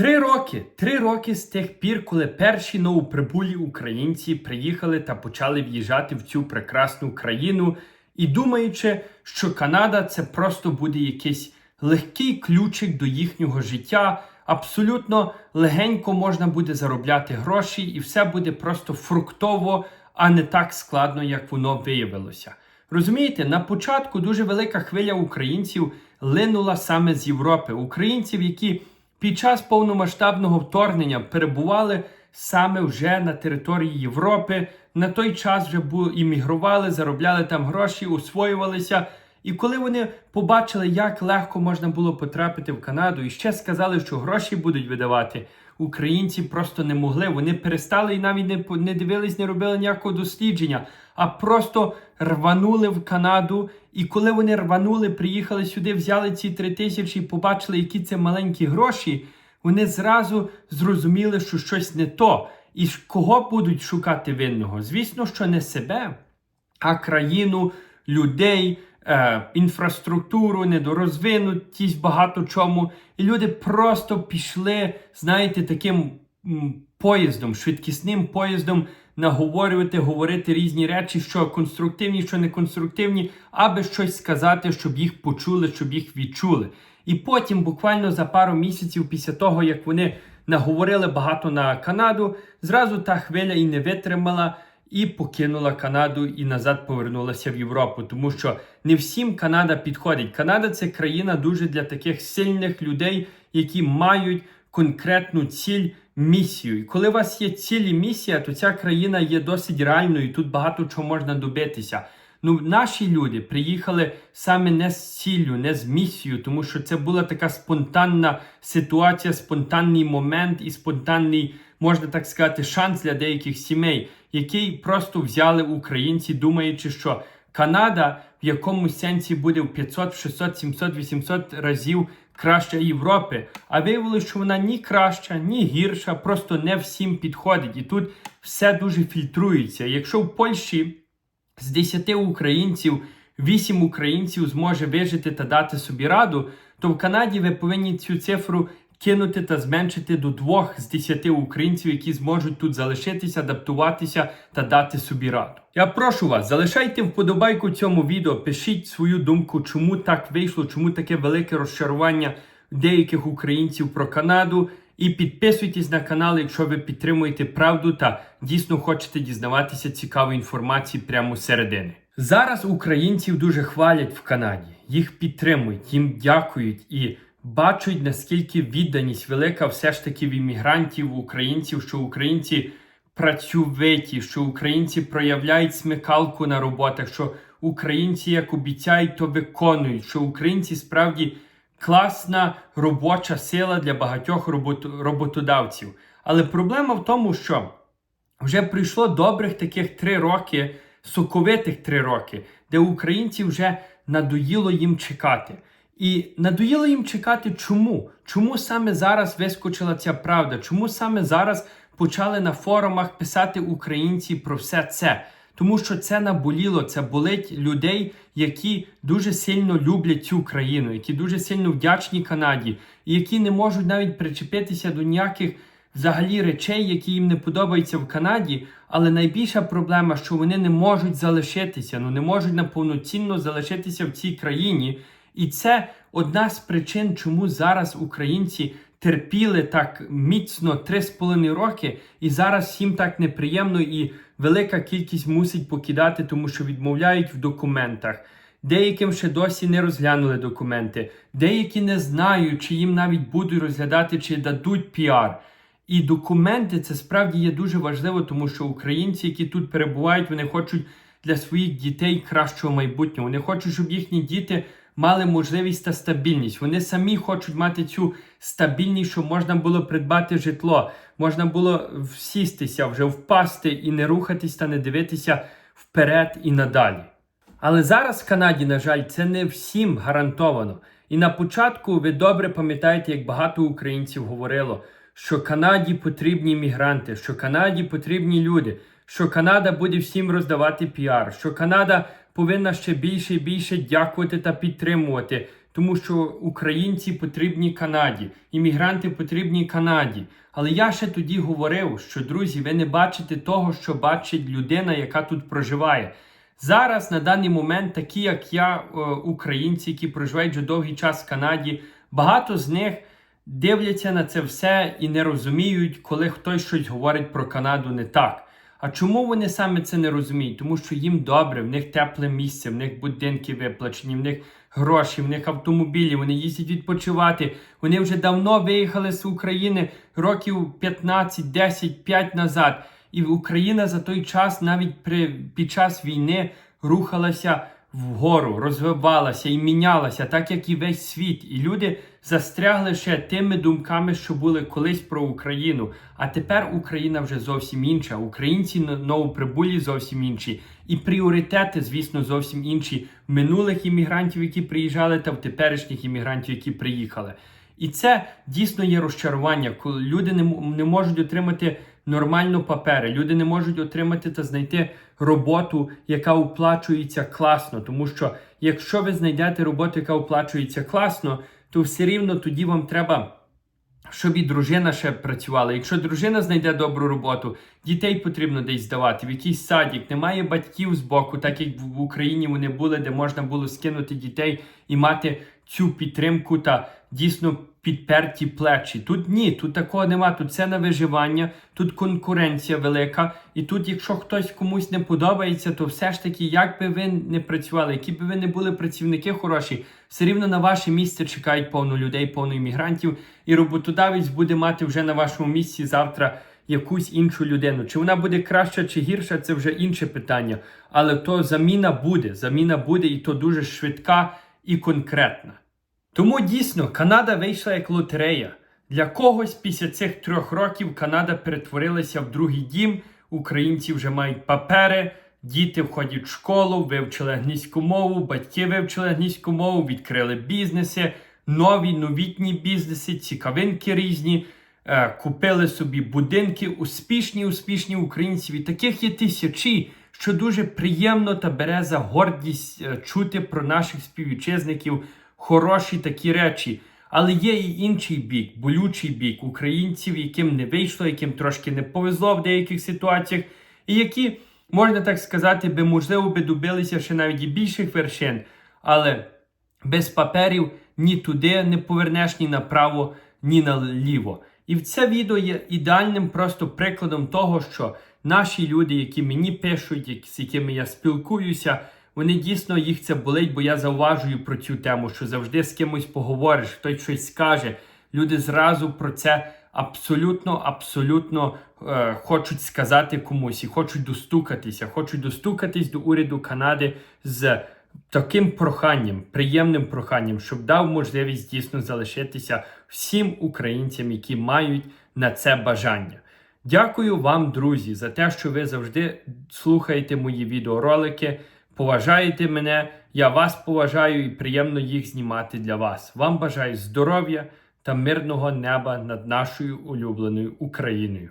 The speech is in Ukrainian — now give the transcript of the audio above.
Три роки, три роки з тих пір, коли перші новоприбулі українці приїхали та почали в'їжджати в цю прекрасну країну, і думаючи, що Канада це просто буде якийсь легкий ключик до їхнього життя, абсолютно легенько можна буде заробляти гроші, і все буде просто фруктово, а не так складно, як воно виявилося. Розумієте, на початку дуже велика хвиля українців линула саме з Європи. Українців, які під час повномасштабного вторгнення перебували саме вже на території Європи. На той час вже іммігрували, заробляли там гроші, освоювалися. І коли вони побачили, як легко можна було потрапити в Канаду, і ще сказали, що гроші будуть видавати, українці просто не могли. Вони перестали і навіть не, не дивились, не робили ніякого дослідження, а просто рванули в Канаду. І коли вони рванули, приїхали сюди, взяли ці три тисячі і побачили, які це маленькі гроші, вони зразу зрозуміли, що щось не то. І кого будуть шукати винного? Звісно, що не себе, а країну, людей, е, інфраструктуру, недорозвинутість, багато чому. І люди просто пішли, знаєте, таким поїздом, швидкісним поїздом наговорювати, говорити різні речі, що конструктивні, що не конструктивні, аби щось сказати, щоб їх почули, щоб їх відчули. І потім, буквально за пару місяців після того, як вони наговорили багато на Канаду, зразу та хвиля і не витримала і покинула Канаду і назад повернулася в Європу, тому що не всім Канада підходить. Канада це країна дуже для таких сильних людей, які мають конкретну ціль, місію. І коли у вас є ціль і місія, то ця країна є досить реальною. і Тут багато чого можна добитися. Ну, наші люди приїхали саме не з ціллю, не з місією, тому що це була така спонтанна ситуація, спонтанний момент і спонтанний, можна так сказати, шанс для деяких сімей, який просто взяли українці, думаючи, що Канада в якомусь сенсі буде в 500, 600, 700, 800 разів краща Європи. А виявилося, що вона ні краща, ні гірша, просто не всім підходить. І тут все дуже фільтрується. Якщо в Польщі з 10 українців 8 українців зможе вижити та дати собі раду, то в Канаді ви повинні цю цифру кинути та зменшити до 2 з 10 українців, які зможуть тут залишитися, адаптуватися та дати собі раду. Я прошу вас, залишайте вподобайку цьому відео, пишіть свою думку, чому так вийшло, чому таке велике розчарування деяких українців про Канаду. І підписуйтесь на канал, якщо ви підтримуєте правду та дійсно хочете дізнаватися цікавої інформації прямо середини. Зараз українців дуже хвалять в Канаді, їх підтримують, їм дякують і бачать, наскільки відданість велика все ж таки в іммігрантів, українців, що українці працьовиті, що українці проявляють смикалку на роботах, що українці як обіцяють, то виконують, що українці справді класна робоча сила для багатьох робот- роботодавців. Але проблема в тому, що вже пройшло добрих таких три роки, соковитих три роки, де українці вже надоїло їм чекати. І надоїло їм чекати чому? Чому саме зараз вискочила ця правда? Чому саме зараз почали на форумах писати українці про все це? Тому що це наболіло, це болить людей, які дуже сильно люблять цю країну, які дуже сильно вдячні Канаді, і які не можуть навіть причепитися до ніяких взагалі речей, які їм не подобаються в Канаді. Але найбільша проблема, що вони не можуть залишитися, ну не можуть наповноцінно залишитися в цій країні. І це одна з причин, чому зараз українці терпіли так міцно 3,5 роки, і зараз всім так неприємно, і велика кількість мусить покидати, тому що відмовляють в документах. Деяким ще досі не розглянули документи, деякі не знають, чи їм навіть будуть розглядати, чи дадуть піар. І документи це справді є дуже важливо, тому що українці, які тут перебувають, вони хочуть для своїх дітей кращого майбутнього. Вони хочуть, щоб їхні діти мали можливість та стабільність. Вони самі хочуть мати цю стабільність, щоб можна було придбати житло, можна було всістися, вже впасти і не рухатись та не дивитися вперед і надалі. Але зараз в Канаді, на жаль, це не всім гарантовано. І на початку ви добре пам'ятаєте, як багато українців говорило, що Канаді потрібні мігранти, що Канаді потрібні люди, що Канада буде всім роздавати піар, що Канада повинна ще більше і більше дякувати та підтримувати тому що українці потрібні Канаді, іммігранти потрібні Канаді. Але я ще тоді говорив, що друзі, ви не бачите того, що бачить людина, яка тут проживає. Зараз на даний момент, такі як я, е, українці, які проживають вже довгий час в Канаді, багато з них дивляться на це все і не розуміють, коли хтось щось говорить про Канаду не так. А чому вони саме це не розуміють? Тому що їм добре, в них тепле місце, в них будинки виплачені, в них гроші, в них автомобілі, вони їздять відпочивати. Вони вже давно виїхали з України років 15, 10, 5 назад. І Україна за той час, навіть при, під час війни, рухалася вгору, розвивалася і мінялася, так як і весь світ. І люди застрягли ще тими думками, що були колись про Україну. А тепер Україна вже зовсім інша. Українці новоприбулі зовсім інші. І пріоритети, звісно, зовсім інші минулих іммігрантів, які приїжджали, та в теперішніх іммігрантів, які приїхали. І це дійсно є розчарування, коли люди не, не можуть отримати нормально папери, люди не можуть отримати та знайти роботу, яка оплачується класно. Тому що якщо ви знайдете роботу, яка оплачується класно, то все рівно тоді вам треба. Щоб і дружина ще працювала. Якщо дружина знайде добру роботу, дітей потрібно десь здавати, в якийсь садик, немає батьків з боку, так як в Україні вони були, де можна було скинути дітей і мати цю підтримку та дійсно підперті плечі. Тут ні, тут такого нема. Тут все на виживання, тут конкуренція велика. І тут, якщо хтось комусь не подобається, то все ж таки, як би ви не працювали, які би ви не були працівники хороші, все рівно на ваше місце чекають повно людей, повно іммігрантів, і роботодавець буде мати вже на вашому місці завтра. Якусь іншу людину. Чи вона буде краща чи гірша, це вже інше питання. Але то заміна буде. Заміна буде, і то дуже швидка і конкретна. Тому дійсно Канада вийшла як лотерея. Для когось після цих трьох років Канада перетворилася в другий дім. Українці вже мають папери, діти входять в школу, вивчили англійську мову, батьки вивчили англійську мову, відкрили бізнеси, нові новітні бізнеси, цікавинки різні. е, Купили собі будинки, успішні, успішні українці. І таких є тисячі, що дуже приємно та бере за гордість е, чути про наших співвітчизників хороші такі речі. Але є і інший бік, болючий бік українців, яким не вийшло, яким трошки не повезло в деяких ситуаціях, і які, можна так сказати, би можливо би добилися ще навіть і більших вершин. Але без паперів ні туди не повернеш, ні направо, ні наліво. І це відео є ідеальним просто прикладом того, що наші люди, які мені пишуть, з якими я спілкуюся, вони дійсно їх це болить, бо я зауважую про цю тему, що завжди з кимось поговориш, хтось щось скаже. Люди зразу про це абсолютно, абсолютно е, хочуть сказати комусь і хочуть достукатися, хочуть достукатись до уряду Канади з таким проханням, приємним проханням, щоб дав можливість дійсно залишитися всім українцям, які мають на це бажання. Дякую вам, друзі, за те, що ви завжди слухаєте мої відеоролики, поважаєте мене. Я вас поважаю і приємно їх знімати для вас. Вам бажаю здоров'я та мирного неба над нашою улюбленою Україною.